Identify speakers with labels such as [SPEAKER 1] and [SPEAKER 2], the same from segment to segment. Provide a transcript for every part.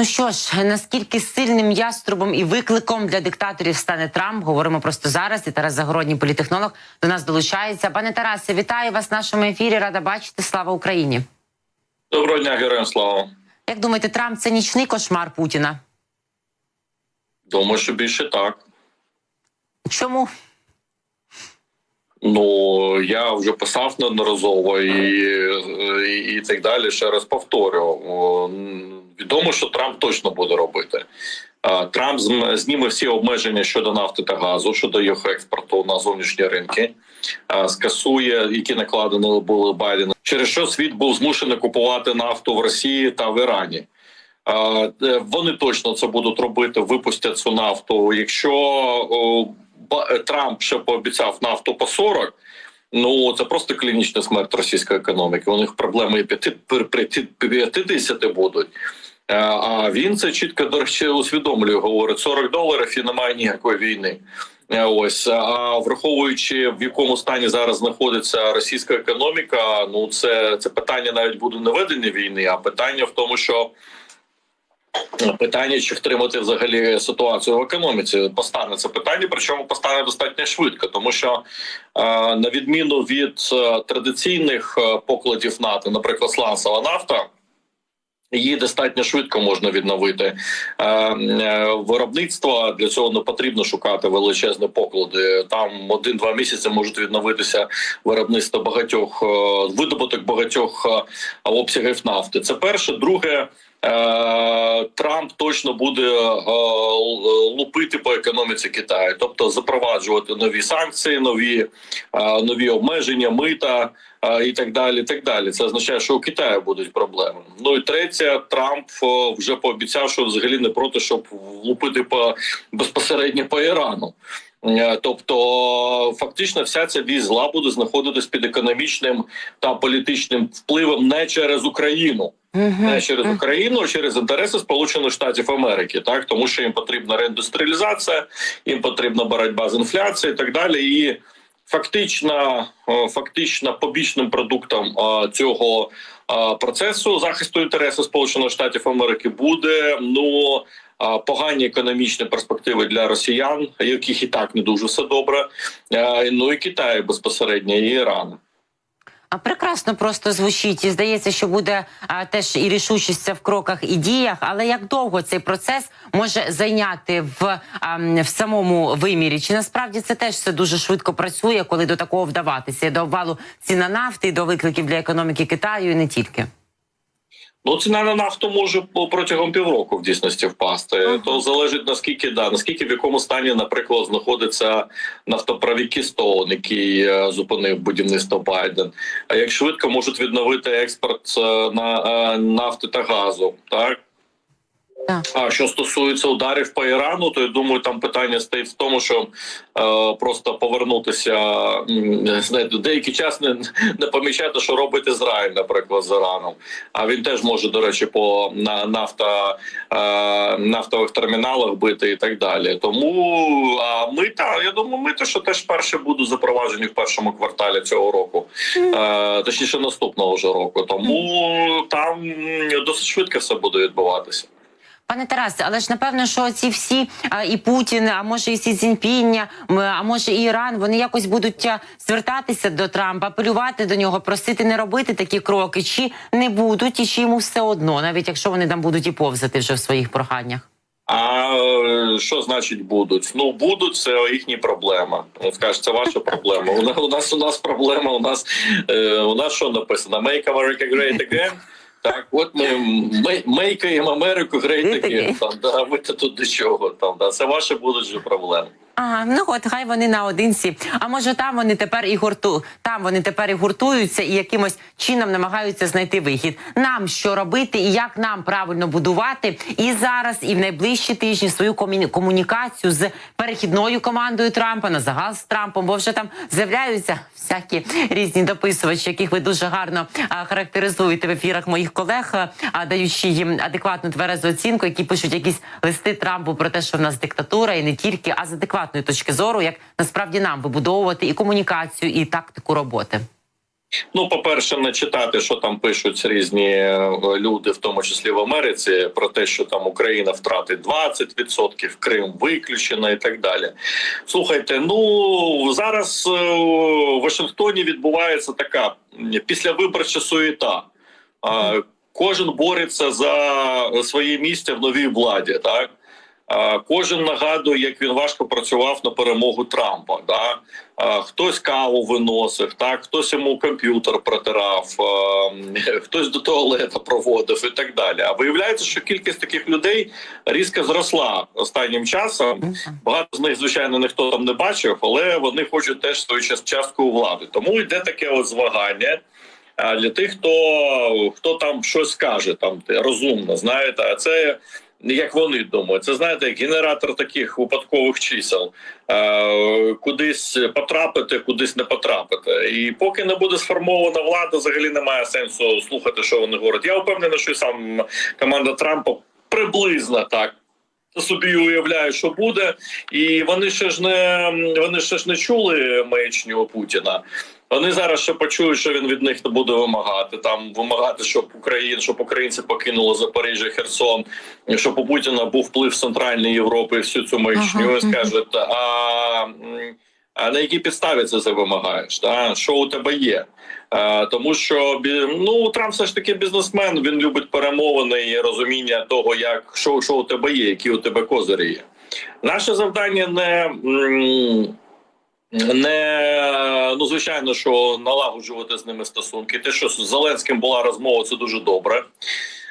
[SPEAKER 1] Ну що ж, наскільки сильним яструбом і викликом для диктаторів стане Трамп? Говоримо просто зараз. І Тарас Загородній політехнолог до нас долучається. Пане Тарасе, вітаю вас в нашому ефірі. Рада бачити. Слава Україні.
[SPEAKER 2] Доброго дня, героям слава.
[SPEAKER 1] Як думаєте, Трамп це нічний кошмар Путіна?
[SPEAKER 2] Думаю, що більше так.
[SPEAKER 1] Чому?
[SPEAKER 2] Ну я вже писав неодноразово і, і, і так далі. Ще раз повторю. Відомо, що Трамп точно буде робити. Трамп зніме всі обмеження щодо нафти та газу, щодо їх експорту на зовнішні ринки, скасує, які накладені були Байденом, через що світ був змушений купувати нафту в Росії та в Ірані. Е, Вони точно це будуть робити, випустять цю нафту. Якщо Трамп ще пообіцяв нафту по 40, ну це просто клінічна смерть російської економіки. У них проблеми і п'яти- при- при- 50 будуть. Е, А він це чітко до речі усвідомлює. Говорить 40 доларів і немає ніякої війни. Е, Ось а враховуючи в якому стані зараз знаходиться російська економіка, ну це, це питання навіть буде не ведення війни, а питання в тому, що Питання, чи втримати взагалі ситуацію в економіці, постане це питання, причому постане достатньо швидко, тому що е, на відміну від традиційних покладів НАТО, наприклад, сланцева нафта. Її достатньо швидко можна відновити е, е, виробництво. Для цього не потрібно шукати величезні поклади. Там один-два місяці можуть відновитися виробництво багатьох е, видобуток багатьох обсягів нафти. Це перше. Друге, Трамп точно буде е, лупити по економіці Китаю, тобто запроваджувати нові санкції, нові, е, нові обмеження, мита. е, І так далі, так далі. Це означає, що у Китаю будуть проблеми. Ну і третє, Трамп е, вже пообіцяв, що взагалі не проти, щоб влупити по безпосередньо по Ірану. Е, Тобто, фактично, вся ця вісь зла буде знаходитись під економічним та політичним впливом не через Україну, не через Україну, а через інтереси Сполучених Штатів Америки, так тому що їм потрібна реіндустріалізація, їм потрібна боротьба з інфляцією і так далі. І фактично, е, фактично побічним продуктом е, цього процесу захисту інтересів Сполучених Штатів Америки буде ну. Погані економічні перспективи для росіян, яких і так не дуже все добре. Ну і Китаю безпосередньо і Іран.
[SPEAKER 1] А прекрасно просто звучить. І здається, що буде а, теж і рішучість в кроках і діях. Але як довго цей процес може зайняти в, а, в самому вимірі? Чи насправді це теж все дуже швидко працює, коли до такого вдаватися? До обвалу ціна нафти, до викликів для економіки Китаю, і не тільки.
[SPEAKER 2] Ну, ціна на нафту може протягом півроку в дійсності впасти.
[SPEAKER 1] Ага.
[SPEAKER 2] То залежить наскільки да наскільки в якому стані, наприклад, знаходиться нафтопровід Кістон, який е, зупинив будівництво Байден. А як швидко можуть відновити експорт е, на е, нафти та газу, так. А що стосується ударів по Ірану, то я думаю, там питання стоїть в тому, що е, просто повернутися знаєте, деякий час не, не помічати, що робить Ізраїль, наприклад, з Іраном. А він теж може, до речі, по на нафта, е, нафтових терміналах бити і так далі. Тому а мита, я думаю, мита, що теж перше будуть запроваджені в першому кварталі цього року, е, точніше наступного вже року. Тому там досить швидко все буде відбуватися.
[SPEAKER 1] Пане Тарасе, але ж напевно, що ці всі а, і Путін, а може і Сі Цзіньпіння, а може і Іран, вони якось будуть звертатися до Трампа, апелювати до нього, просити не робити такі кроки, чи не будуть, і чи йому все одно, навіть якщо вони там будуть і повзати вже в своїх проханнях.
[SPEAKER 2] А е, що значить будуть? Ну будуть це їхні проблема. Скажуть, це ваша проблема. У нас у нас проблема. У нас е, у нас що написано? Make America Great Again. Так, от ми мейкаємо Америку
[SPEAKER 1] грей
[SPEAKER 2] again. Там да, ви тут до чого там. Да, це ваші будуть же проблеми.
[SPEAKER 1] Ага, ну от хай вони наодинці. А може там вони тепер і гурту, там вони тепер і гуртуються і якимось чином намагаються знайти вихід. Нам що робити і як нам правильно будувати і зараз, і в найближчі тижні свою комі- комунікацію з перехідною командою Трампа на загал з Трампом, бо вже там з'являються всякі різні дописувачі, яких ви дуже гарно а, характеризуєте в ефірах моїх колег, а, даючи їм адекватну тверезу оцінку, які пишуть якісь листи Трампу про те, що в нас диктатура, і не тільки, а з адекватної точки зору, як насправді нам вибудовувати і комунікацію, і тактику роботи.
[SPEAKER 2] Ну, по-перше, не читати, що там пишуть різні е, люди, в тому числі в Америці, про те, що там Україна втратить 20%, Крим виключено і так далі. Слухайте, ну зараз е, в Вашингтоні відбувається така післявиборча суєта. Кожен бореться за своє місце в новій владі, так. Кожен нагадує, як він важко працював на перемогу Трампа. Да? Хтось каву виносив, так хтось йому комп'ютер протирав, хтось до туалета проводив і так далі. А виявляється, що кількість таких людей різко зросла останнім часом. Багато з них, звичайно, ніхто там не бачив, але вони хочуть теж свою частку у влади. Тому йде таке от змагання. А для тих, хто хто там щось скаже, там розумно, знаєте, а це як вони думають, це знаєте, як генератор таких випадкових чисел. Е, кудись потрапити, кудись не потрапити. І поки не буде сформована влада, взагалі немає сенсу слухати, що вони говорять. Я впевнений, що і сам команда Трампа приблизно так. Собі уявляю, що буде, і вони ще ж не вони ще ж не чули маячню Путіна. Вони зараз ще почують, що він від них не буде вимагати. Там вимагати, щоб Україн, щоб українці покинули Запоріжжя, Херсон, щоб у Путіна був вплив Центральної Європи і всю цю маячню.
[SPEAKER 1] Ага,
[SPEAKER 2] скажуть, а, а на якій підставі це ти вимагаєш? Та? Що у тебе є? Е, тому що ну Трамп все ж таки бізнесмен. Він любить перемовини і розуміння того, як що, що у тебе є, які у тебе козирі є. Наше завдання не. Не ну звичайно, що налагоджувати з ними стосунки. Те, що з Зеленським була розмова, це дуже добре.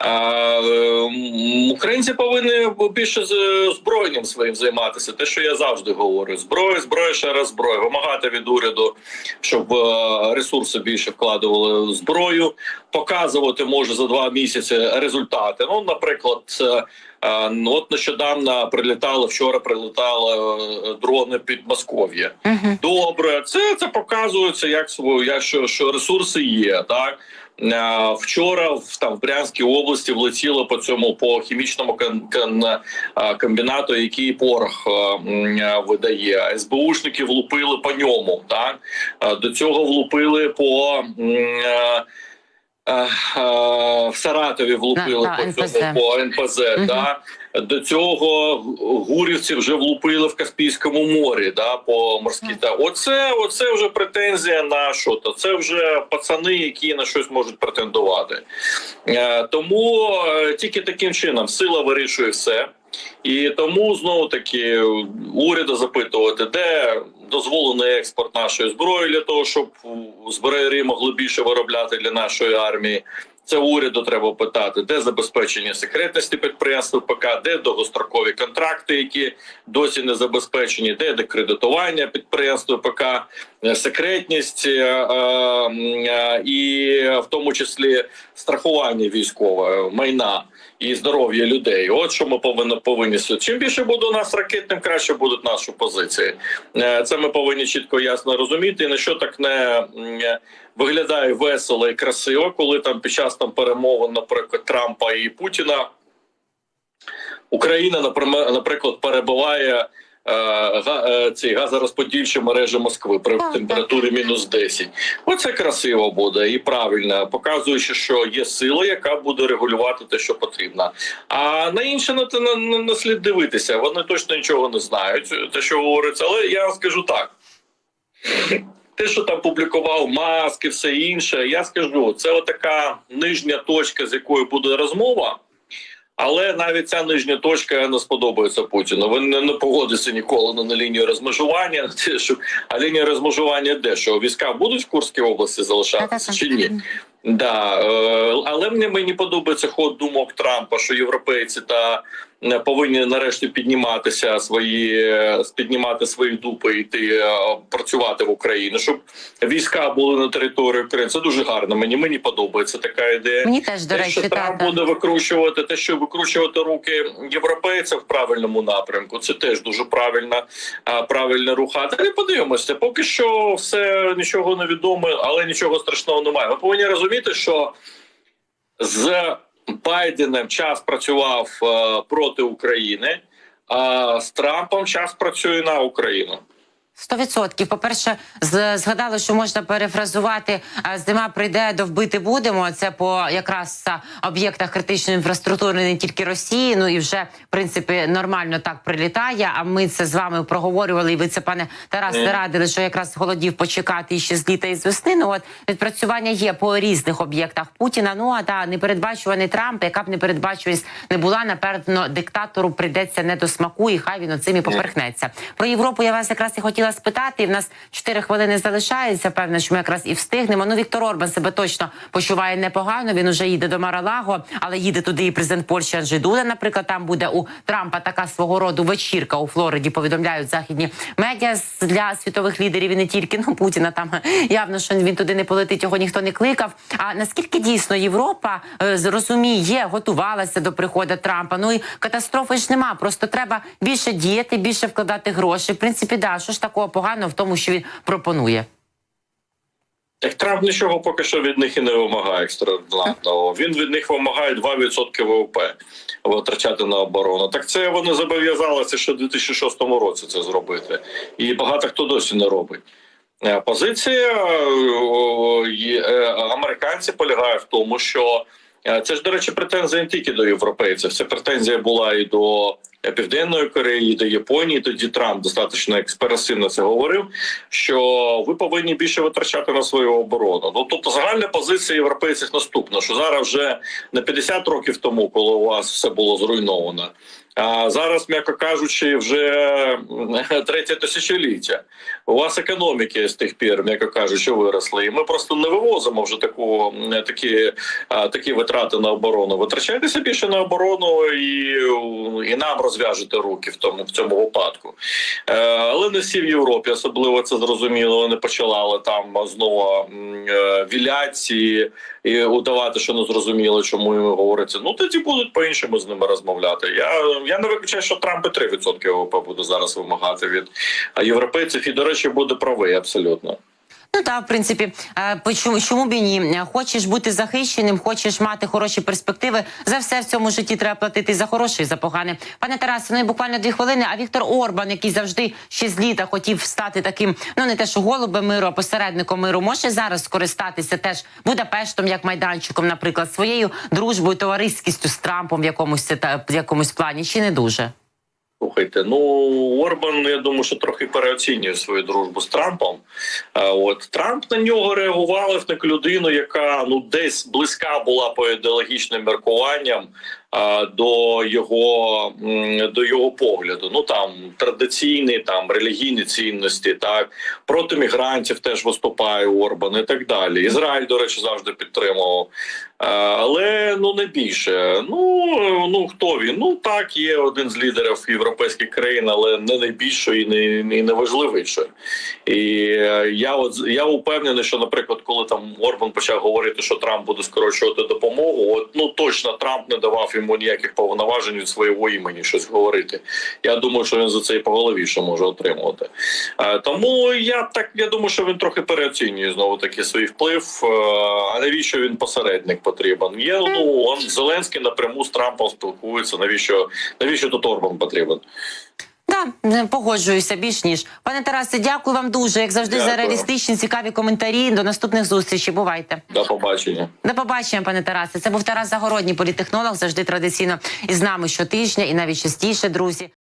[SPEAKER 2] А, ем, українці повинні більше з збройним своїм займатися. Те, що я завжди говорю: зброя, зброя, ще раз зброя. Вимагати від уряду, щоб е, ресурси більше вкладували в зброю, показувати може за два місяці результати. Ну, наприклад. Ну, от нещодавно прилітали вчора. Прилітали е, дрони під Москов'я.
[SPEAKER 1] Мгм.
[SPEAKER 2] Добре, це це показується, як як що, що ресурси є. Так вчора в там в Брянській області влетіло по цьому по хімічному е, комбінату, який порох е, е, видає. СБУшники влупили по ньому. Так Е, до цього влупили по. Е, е, В Саратові влупили
[SPEAKER 1] на
[SPEAKER 2] по
[SPEAKER 1] НПЗ.
[SPEAKER 2] цьому по НПЗ.
[SPEAKER 1] Мгм.
[SPEAKER 2] Да? До цього гурівці вже влупили в Каспійському морі, да, по морській та оце, оце вже претензія на що то. Це вже пацани, які на щось можуть претендувати. Е, тому тільки таким чином сила вирішує все. І тому знову таки уряду запитувати, де дозволений експорт нашої зброї для того, щоб зброї могли більше виробляти для нашої армії. Це уряду треба питати, де забезпечення секретності підприємств ПК, де довгострокові контракти, які досі не забезпечені, де декредитування підприємств ПК, е, секретність е, е, і в тому числі страхування військове майна і здоров'я людей. От що ми повинні повинні Чим більше буде у нас ракет, тим краще будуть наші позиції. Е, Це ми повинні чітко ясно розуміти. І на що так не е, виглядає весело і красиво, коли там під час там перемовин, наприклад, Трампа і Путіна. Україна, наприклад, перебуває е, е, ці газорозподільчі мережі Москви при
[SPEAKER 1] Так,
[SPEAKER 2] температурі мінус 10. Оце красиво буде і правильно, показуючи, що є сила, яка буде регулювати те, що потрібно. А на інше на те не слід дивитися. Вони точно нічого не знають, те, що говориться. Але я вам скажу так. Те, що там публікував маски, все інше, я скажу, це отака нижня точка, з якої буде розмова. Але навіть ця нижня точка не сподобається Путіну. Він не, не погодиться ніколи на, на лінію розмежування. те, що- А лінія розмежування де? Що війська будуть в Курській області залишатися чи ні? Да, е, але мені мені подобається ход думок Трампа, що європейці та повинні нарешті підніматися свої е, піднімати свої дупи і йти е, працювати в Україну, щоб війська були на території України. Це дуже гарно. Мені мені подобається така ідея.
[SPEAKER 1] Мені теж, до
[SPEAKER 2] Те,
[SPEAKER 1] речі,
[SPEAKER 2] що Трамп буде викручувати, те, що викручувати руки європейців в правильному напрямку, це теж дуже правильна, правильна рух. А далі подивимося. Поки що все нічого не відомо, але нічого страшного немає. Ми повинні розуміти, що з Байденом час працював е, проти України, а з Трампом час працює на Україну.
[SPEAKER 1] Сто відсотків. По-перше, згадали, що можна перефразувати зима прийде, довбити будемо. Це по якраз об'єктах критичної інфраструктури не тільки Росії. Ну і вже в принципі нормально так прилітає. А ми це з вами проговорювали. І ви це, пане Тарасе, радили, що якраз голодів почекати і ще з літа і з весни. Ну от відпрацювання є по різних об'єктах Путіна. Ну а та непередбачуваний Трамп, яка б непередбачуваність не була, напевно, диктатору прийдеться не до смаку, і хай він оцим і поперхнеться. Про Європу я вас якраз і хотіла спитати. І в нас 4 хвилини залишається. Певно, що ми якраз і встигнемо. Ну Віктор Орбан себе точно почуває непогано. Він уже їде до Маралаго, але їде туди і президент Польщі Анджей Дуда. Наприклад, там буде у Трампа така свого роду вечірка у Флориді. Повідомляють західні медіа для світових лідерів і не тільки ну Путіна. Там явно що він туди не полетить. Його ніхто не кликав. А наскільки дійсно Європа е, зрозуміє, готувалася до приходу Трампа? Ну і катастрофи ж нема. Просто треба більше діяти, більше вкладати гроші. В принципі, да, що ж такого поганого в тому, що він пропонує.
[SPEAKER 2] Так Трамп нічого поки що від них і не вимагає екстраординарного. Він від них вимагає 2% ВВП витрачати на оборону. Так це вони зобов'язалися ще в 2006 році це зробити, і багато хто досі не робить. Е, Позиція е, е, американців полягає в тому, що це ж, до речі, претензія не тільки до європейців. Це претензія була і до Південної Кореї, до Японії. Тоді Трамп достатньо експресивно це говорив. Що ви повинні більше витрачати на свою оборону. Ну тобто загальна позиція європейців наступна: що зараз вже не 50 років тому, коли у вас все було зруйновано. А зараз, м'яко кажучи, вже третє тисячоліття. У вас економіки з тих пір, м'яко кажучи, виросли. І ми просто не вивозимо вже таку такі, такі витрати на оборону. Витрачайтеся більше на оборону і, і нам розв'яжете руки в тому в цьому випадку. Е, але не всі в Європі, особливо це зрозуміло. Вони почали там знову е, віляці і удавати, що не зрозуміло, чому їм говориться. Ну тоді будуть по-іншому з ними розмовляти. Я, я не виключаю, що Трамп і 3% ВВП буде зараз вимагати від європейців, і до речі, буде правий абсолютно.
[SPEAKER 1] Ну так, в принципі, е, по чому, б і ні? Е, Хочеш бути захищеним, хочеш мати хороші перспективи. За все в цьому житті треба платити за хороше, і за погане. Пане Тарасе, ну і буквально дві хвилини. А Віктор Орбан, який завжди ще з літа хотів стати таким, ну не те, що голубем миру, а посередником миру, може зараз скористатися теж Будапештом, як майданчиком, наприклад, своєю дружбою, товариськістю з Трампом в якомусь та в якомусь плані, чи не дуже?
[SPEAKER 2] Слухайте, ну Орбан, я думаю, що трохи переоцінює свою дружбу з Трампом. От Трамп на нього реагував як людину, яка ну десь близька була по ідеологічним міркуванням до його до його погляду. Ну там традиційні, там релігійні цінності, так проти мігрантів теж виступає Орбан і так далі. Ізраїль, до речі, завжди підтримував. Е, Але ну не більше. Ну ну хто він? Ну так, є один з лідерів європейських країн, але не найбільший і не, і не важливіший. І е, я от я упевнений, що, наприклад, коли там Орбан почав говорити, що Трамп буде скорочувати допомогу, от ну точно Трамп не давав йому ніяких повноважень від свого імені щось говорити. Я думаю, що він за це і по голові ще може отримувати. Е, Тому я так я думаю, що він трохи переоцінює знову таки свій вплив. Е, А навіщо він посередник потрібен? Є ну он Зеленський напряму з Трампом спілкується. Навіщо навіщо тут Орбан потрібен?
[SPEAKER 1] Не погоджуюся більш ніж пане Тарасе. Дякую вам дуже, як завжди, за реалістичні цікаві коментарі. До наступних зустрічей. Бувайте.
[SPEAKER 2] До побачення.
[SPEAKER 1] До побачення, пане Тарасе. Це був Тарас Загородній, політехнолог. завжди традиційно із нами щотижня і навіть частіше, друзі.